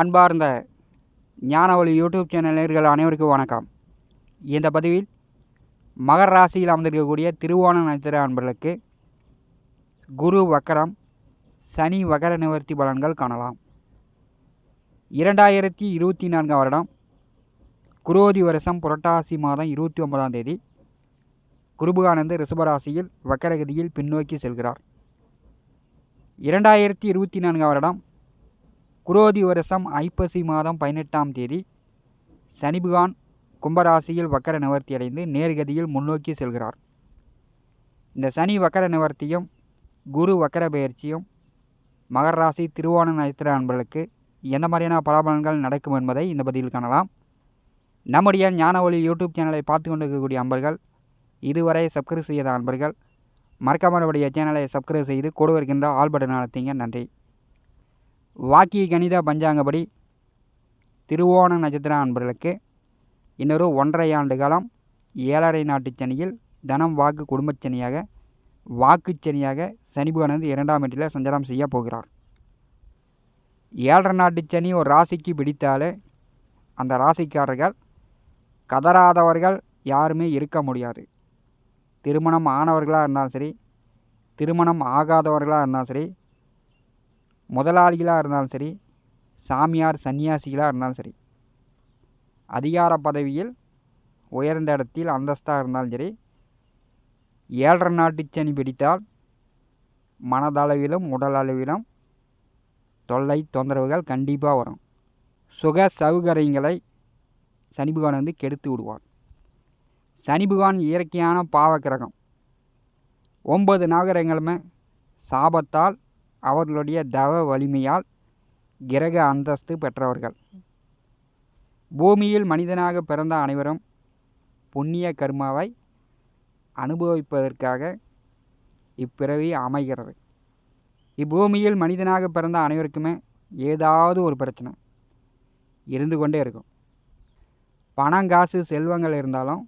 அன்பார்ந்த ஞானவழி YouTube channel நேர்கள் அனைவருக்கும் வணக்கம். இந்த பதிவில் மகர ராசியில் அமர்ந்திருக்கக்கூடிய திருவோண நட்சத்திர அன்பர்களுக்கு குரு வக்கரம் சனி வகர நிவர்த்தி பலன்கள் காணலாம். இரண்டாயிரத்தி இருபத்தி நான்காம் வருடம் குரோதி வருஷம் புரட்டாசி மாதம் இருபத்தி ஒன்பதாம் தேதி குருபுகானந்து ரிஷபராசியில் வக்கரகதியில் பின்னோக்கி செல்கிறார். இரண்டாயிரத்தி இருபத்தி நான்காம் வருடம் குரோதி வருஷம் ஐப்பசி மாதம் பதினெட்டாம் தேதி சனிபுகான் கும்பராசியில் வக்கர நிவர்த்தி அடைந்து நேர்கதியில் முன்னோக்கி செல்கிறார். இந்த சனி வக்கர நிவர்த்தியும் குரு வக்கர பயிற்சியும் மகர ராசி திருவோண நட்சத்திர அன்பர்களுக்கு எந்த மாதிரியான பலாபலன்கள் நடக்கும் என்பதை இந்த பதிவில் காணலாம். நம்முடைய ஞான ஒளி யூடியூப் சேனலை பார்த்து கொண்டிருக்கக்கூடிய அன்பர்கள் இதுவரை சப்ஸ்கிரைப் செய்யாத அன்பர்கள் மறக்காமல் நம்முடைய சேனலை சப்ஸ்கிரைப் செய்து கூட இருக்கின்ற ஆல் பட்டன் அழுத்திங்க. நன்றி. வாக்கிய கணித பஞ்சாங்கப்படி திருவோண நட்சத்திர அன்பர்களுக்கு இன்னொரு ஒன்றரை ஆண்டு காலம் ஏழரை நாட்டு சனியில் தனம் வாக்கு குடும்பச் சனியாக வாக்குச் சனியாக சனிபுவனது இரண்டாம் வீட்டில் சஞ்சாரம் செய்ய போகிறார். ஏழரை நாட்டு சனி ஒரு ராசிக்கு பிடித்தாலே அந்த ராசிக்காரர்கள் கதறாதவர்கள் யாருமே இருக்க முடியாது. திருமணம் ஆனவர்களாக இருந்தாலும் சரி திருமணம் ஆகாதவர்களாக இருந்தாலும் சரி முதலாளிகளாக இருந்தாலும் சரி சாமியார் சன்னியாசிகளாக இருந்தாலும் சரி அதிகார பதவியில் உயர்ந்த இடத்தில் அந்தஸ்தாக இருந்தாலும் சரி ஏழரை நாட்டு சனி பிடித்தால் மனதளவிலும் உடல் அளவிலும் தொல்லை தொந்தரவுகள் கண்டிப்பாக வரும். சுக சௌகரியங்களை சனி பகவான் வந்து கெடுத்து விடுவார். சனி பகவான் இயற்கையான பாவக்கிரகம் ஒன்பது நாகரங்களுமே சாபத்தால் அவர்களுடைய தவ வலிமையால் கிரக அந்தஸ்து பெற்றவர்கள். பூமியில் மனிதனாக பிறந்த அனைவரும் புண்ணிய கர்மாவை அனுபவிப்பதற்காக இப்பிறவி அமைகிறது. இப்பூமியில் மனிதனாக பிறந்த அனைவருக்குமே ஏதாவது ஒரு பிரச்சனை இருந்து கொண்டே இருக்கும். பணம் காசு செல்வங்கள் இருந்தாலும்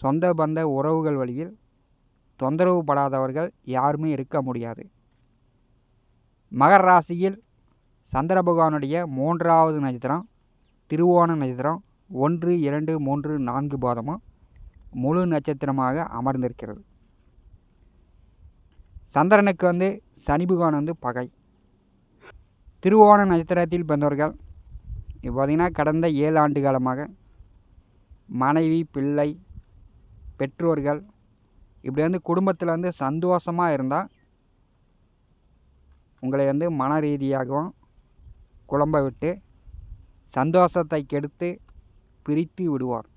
சொந்த பந்த உறவுகள் வழியில் தொந்தரவு படாதவர்கள் யாருமே இருக்க முடியாது. மகர ராசியில் சந்திர பகவானுடைய மூன்றாவது நட்சத்திரம் திருவோண நட்சத்திரம் ஒன்று இரண்டு மூன்று நான்கு பாதமும் முழு நட்சத்திரமாக அமர்ந்திருக்கிறது. சந்திரனுக்கு வந்து சனி பகவான் வந்து பகை. திருவோண நட்சத்திரத்தில் பிறந்தவர்கள் இப்போ பார்த்திங்கன்னா கடந்த ஏழு ஆண்டு காலமாக மனைவி பிள்ளை பெற்றோர்கள் இப்படி வந்து குடும்பத்தில் வந்து சந்தோஷமாக இருந்தால் உங்களை வந்து மன ரீதியாகவும் குழம்ப விட்டு சந்தோஷத்தை கெடுத்து பிரித்து விடுவார்.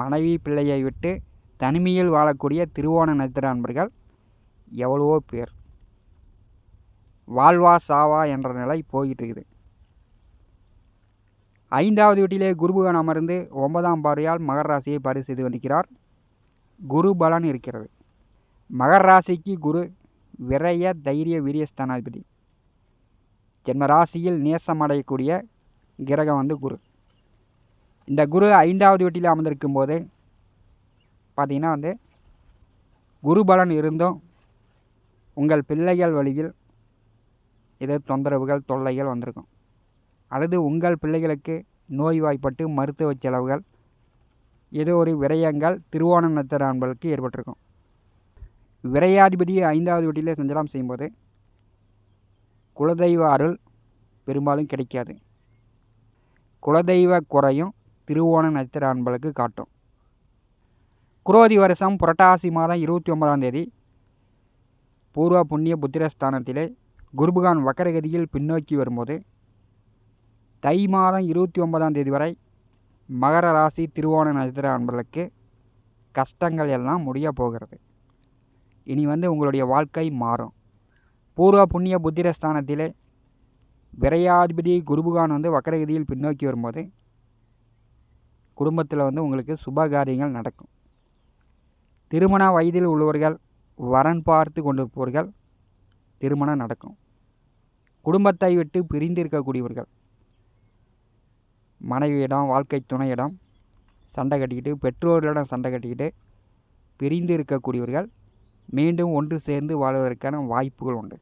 மனைவி பிள்ளையை விட்டு தனிமையில் வாழக்கூடிய திருவோண நட்சத்திர அன்பர்கள் எவ்வளவோ பேர். வாழ்வா சாவா என்ற நிலை போயிட்டு இருக்குது ஐந்தாவது வீட்டிலே குருபுகன் அமர்ந்து ஒன்பதாம் பார்வையால் மகர் ராசியை பரிசு செய்து கொண்டிருக்கிறார் குரு பலன் இருக்கிறது. மகர் ராசிக்கு குரு விரய தைரிய வீரியஸ்தானாதிபதி ஜென்ம ராசியில் நேசமடையக்கூடிய கிரகம் வந்து குரு. இந்த குரு ஐந்தாவது வீட்டில் அமர்ந்திருக்கும் போது பார்த்திங்கன்னா வந்து குரு பலன் இருந்தும் உங்கள் பிள்ளைகள் வழியில் ஏதோ தொந்தரவுகள் தொல்லைகள் வந்திருக்கும். அல்லது உங்கள் பிள்ளைகளுக்கு நோய்வாய்ப்பட்டு மருத்துவ செலவுகள் ஏதோ ஒரு விரயங்கள் திருவோண நட்சத்திர அன்பர்களுக்கு ஏற்பட்டிருக்கும். விரையாதிபதி ஐந்தாவது வீட்டிலே சஞ்சலம் செய்யும்போது குலதெய்வ அருள் பெரும்பாலும் கிடைக்காது. குலதெய்வ குறையும் திருவோண நட்சத்திர அன்பளுக்கு காட்டும். குரோதி வருஷம் புரட்டாசி மாதம் இருபத்தி ஒன்பதாம் தேதி பூர்வ புண்ணிய புத்திரஸ்தானத்திலே குருபகான் வக்கரகதியில் பின்னோக்கி வரும்போது தை மாதம் இருபத்தி ஒன்பதாம் தேதி வரை மகர ராசி திருவோண நட்சத்திர அன்பர்களுக்கு கஷ்டங்கள் எல்லாம் முடிய போகிறது. இனி வந்து உங்களுடைய வாழ்க்கை மாறும். பூர்வ புண்ணிய புத்திரஸ்தானத்திலே விரையாதிபதி குருபுகான் வந்து வக்கரகதியில் பின்னோக்கி வரும்போது குடும்பத்தில் வந்து உங்களுக்கு சுப காரியங்கள் நடக்கும். திருமண வயதில் உள்ளவர்கள் வரன் பார்த்து கொண்டிருப்பவர்கள் திருமணம் நடக்கும். குடும்பத்தை விட்டு பிரிந்து இருக்கக்கூடியவர்கள் மனைவியிடம் வாழ்க்கை துணையிடம் சண்டை கட்டிக்கிட்டு பெற்றோர்களிடம் சண்டை கட்டிக்கிட்டு பிரிந்து இருக்கக்கூடியவர்கள் மீண்டும் ஒன்று சேர்ந்து வாழ்வதற்கான வாய்ப்புகள் உண்டு.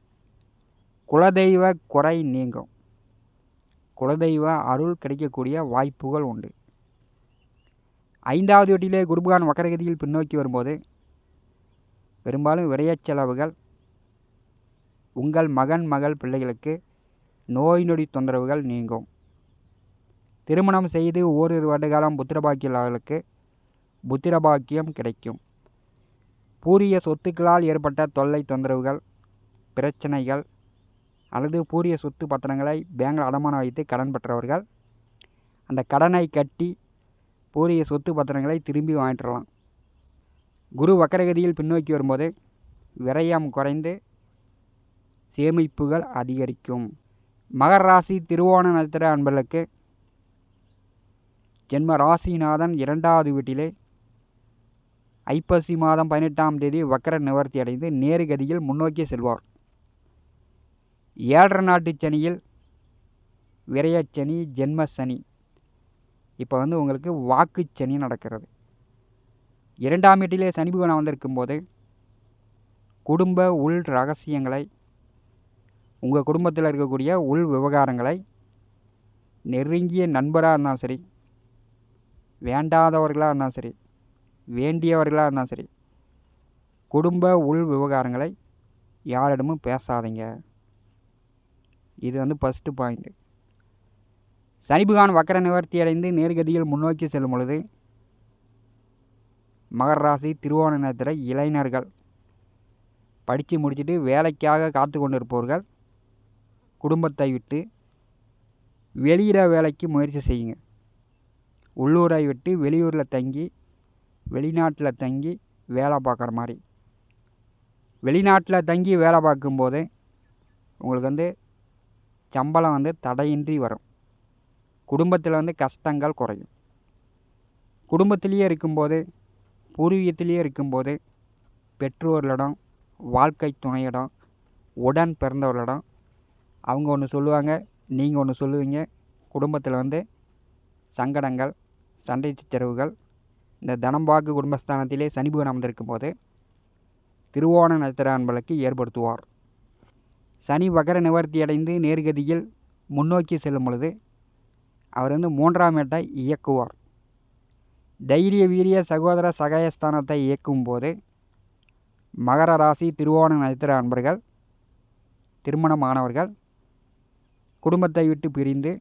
குலதெய்வ குறை நீங்கும். குலதெய்வ அருள் கிடைக்கக்கூடிய வாய்ப்புகள் உண்டு. ஐந்தாவது வீட்டிலே குருபகான் வக்கரகதியில் பின்னோக்கி வரும்போது பெரும்பாலும் விரைய செலவுகள் உங்கள் மகன் மகள் பிள்ளைகளுக்கு நோய் நொடி தொந்தரவுகள் நீங்கும். திருமணம் செய்து ஓரிரு வருடகாலம் புத்திரபாக்கியர்களுக்கு புத்திரபாக்கியம் கிடைக்கும். பூரிய சொத்துக்களால் ஏற்பட்ட தொல்லை தொந்தரவுகள் பிரச்சனைகள் அல்லது பூரிய சொத்து பத்திரங்களை பேங்கில் அடமானம் வைத்து கடன் பெற்றவர்கள் அந்த கடனை கட்டி பூரிய சொத்து பத்திரங்களை திரும்பி வாங்கிட்டுலாம் குரு வக்கரகதியில் பின்னோக்கி வரும்போது விரயம் குறைந்து சேமிப்புகள் அதிகரிக்கும். மகர ராசி திருவோண நட்சத்திர அன்பர்களுக்கு ஜென்ம ராசிநாதன் இரண்டாவது வீட்டிலே ஐப்பசி மாதம் பதினெட்டாம் தேதி வக்கர நிவர்த்தி அடைந்து நேருகதியில் முன்னோக்கி செல்வார். ஏழரை நாட்டு சனியில் விரயச்சனி ஜென்ம சனி. இப்போ வந்து உங்களுக்கு வாக்கு சனி நடக்கிறது. இரண்டாம் வீட்டிலே சனி பகவான் வந்திருக்கும் போது குடும்ப உள் ரகசியங்களை உங்கள் குடும்பத்தில் இருக்கக்கூடிய உள் விவகாரங்களை நெருங்கிய நண்பராக இருந்தாலும் சரி வேண்டாதவர்களாக இருந்தாலும் சரி வேண்டியவர்களாக இருந்தாலும் சரி குடும்ப உள் விவகாரங்களை யாரிடமும் பேசாதீங்க. இது வந்து ஃபஸ்ட்டு பாயிண்ட்டு சனிபுகான் வக்கர நிவர்த்தி அடைந்து நேர்கதியில் முன்னோக்கி செல்லும் பொழுது மகர ராசி திருவோண நேரத்தில் இளைஞர்கள் படித்து முடிச்சுட்டு வேலைக்காக காத்து கொண்டிருப்பவர்கள் குடும்பத்தை விட்டு வெளியிட வேலைக்கு முயற்சி செய்யுங்க. உள்ளூரை விட்டு வெளியூரில் தங்கி வெளிநாட்டில் தங்கி வேலை பார்க்குற மாதிரி. வெளிநாட்டில் தங்கி வேலை பார்க்கும்போது உங்களுக்கு வந்து சம்பளம் வந்து தடையின்றி வரும். குடும்பத்தில் வந்து கஷ்டங்கள் குறையும். குடும்பத்திலேயே இருக்கும்போது பூர்வீகத்திலேயே இருக்கும்போது பெற்றோர்களிடம் வாழ்க்கை துணையிடம் உடன் பிறந்தவர்களிடம் அவங்க ஒன்று சொல்லுவாங்க நீங்கள் ஒன்று சொல்லுவீங்க. குடும்பத்தில் வந்து சங்கடங்கள் சண்டை சச்சரவுகள் இந்த தனம்பாக்கு குடும்பஸ்தானத்திலே சனிபுகன் அமர்ந்திருக்கும் போது திருவோண நட்சத்திர அன்பளுக்கு ஏற்படுத்துவார். சனி வகர நிவர்த்தி அடைந்து நேர்கதியில் முன்னோக்கி செல்லும் பொழுது அவர் வந்து மூன்றாம் இடத்தை இயக்குவார். தைரிய வீரிய சகோதர சகாயஸ்தானத்தை இயக்கும் போது மகர ராசி திருவோண நட்சத்திர அன்பர்கள் திருமணமானவர்கள் குடும்பத்தை விட்டு பிரிந்து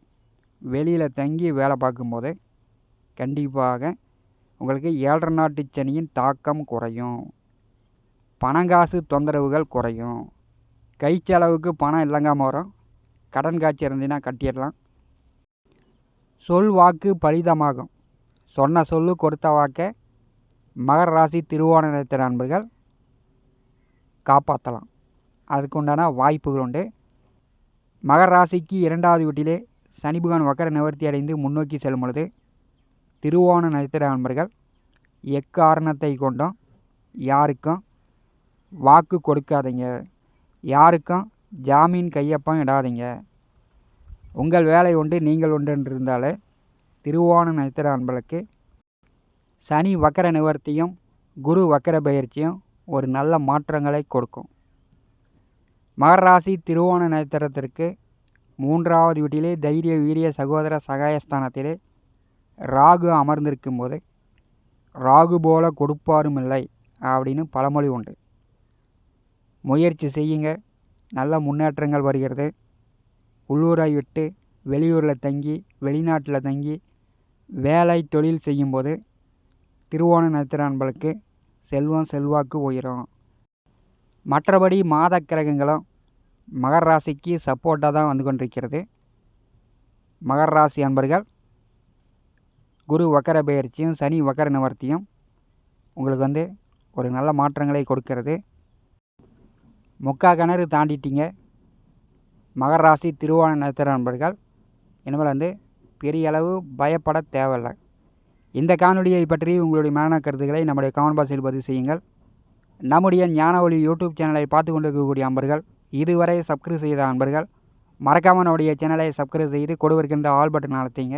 வெளியில் தங்கி வேலை பார்க்கும்போது கண்டிப்பாக உங்களுக்கு ஏழரை நாட்டு சனியின் தாக்கம் குறையும். பணங்காசு தொந்தரவுகள் குறையும். கை செலவுக்கு பணம் இல்லைங்காமல் வரும் கடன் காட்சி இருந்ததுன்னா கட்டிடலாம். சொல் வாக்கு பலிதமாகும். சொன்ன சொல்லு கொடுத்த வாக்கை மகர ராசி திருவோண நண்பர்கள் காப்பாற்றலாம் அதுக்கு உண்டான வாய்ப்புகள் உண்டு. மகர ராசிக்கு இரண்டாவது வீட்டிலே சனி பகவான் வக்கர நிவர்த்தி அடைந்து முன்னோக்கி செல்லும் பொழுது திருவோண நட்சத்திர நண்பர்கள் எக்காரணத்தை கொண்டும் யாருக்கும் வாக்கு கொடுக்காதீங்க. யாருக்கும் ஜாமீன் கையொப்பம் இடாதீங்க. உங்கள் வேலை உண்டு நீங்கள் உண்டு என்று இருந்தாலே திருவோண நட்சத்திர அன்பளுக்கு சனி வக்கர நிவர்த்தியும் குரு வக்கர பயிற்சியும் ஒரு நல்ல மாற்றங்களை கொடுக்கும். மகர ராசி திருவோண நட்சத்திரத்திற்கு மூன்றாவது வீட்டிலே தைரிய வீரிய சகோதர சகாயஸ்தானத்திலே ராகு அமர்ந்திருக்கும் போது ராகு போல கொடுப்பாரும் இல்லை அப்படின்னு பழமொழி உண்டு. முயற்சி செய்யுங்க. நல்ல முன்னேற்றங்கள் வருகிறது. உள்ளூரை விட்டு வெளியூரில் தங்கி வெளிநாட்டில் தங்கி வேலை தொழில் செய்யும்போது திருவோண நட்சத்திர அன்பளுக்கு செல்வம் செல்வாக்கு உயரும். மற்றபடி மாத கிரகங்களும் மகர் ராசிக்கு சப்போர்ட்டாக தான் வந்து கொண்டிருக்கிறது. மகர் ராசி அன்பர்கள் குரு வக்கர பயிற்சியும் சனி வக்கர நிவர்த்தியும் உங்களுக்கு வந்து ஒரு நல்ல மாற்றங்களை கொடுக்கிறது. முக்கா கிணறு தாண்டிட்டீங்க. மகர ராசி திருவோண நட்சத்திர நண்பர்கள் இனிமேல் வந்து பெரிய அளவு பயப்பட தேவையில்லை. இந்த காணொலியை பற்றி உங்களுடைய மரண கருத்துக்களை நம்முடைய கமெண்ட் பாக்ஸில் பதிவு செய்யுங்கள். நம்முடைய ஞான ஒளி யூடியூப் சேனலை பார்த்து கொண்டிருக்கக்கூடிய அன்பர்கள் இதுவரை சப்ஸ்கிரைப் செய்த அன்பர்கள் மறக்காமல் நம்முடைய சேனலை சப்ஸ்கிரைப் செய்து கொடுவிருக்கின்ற ஆல் பட்டன் அழுத்திங்க.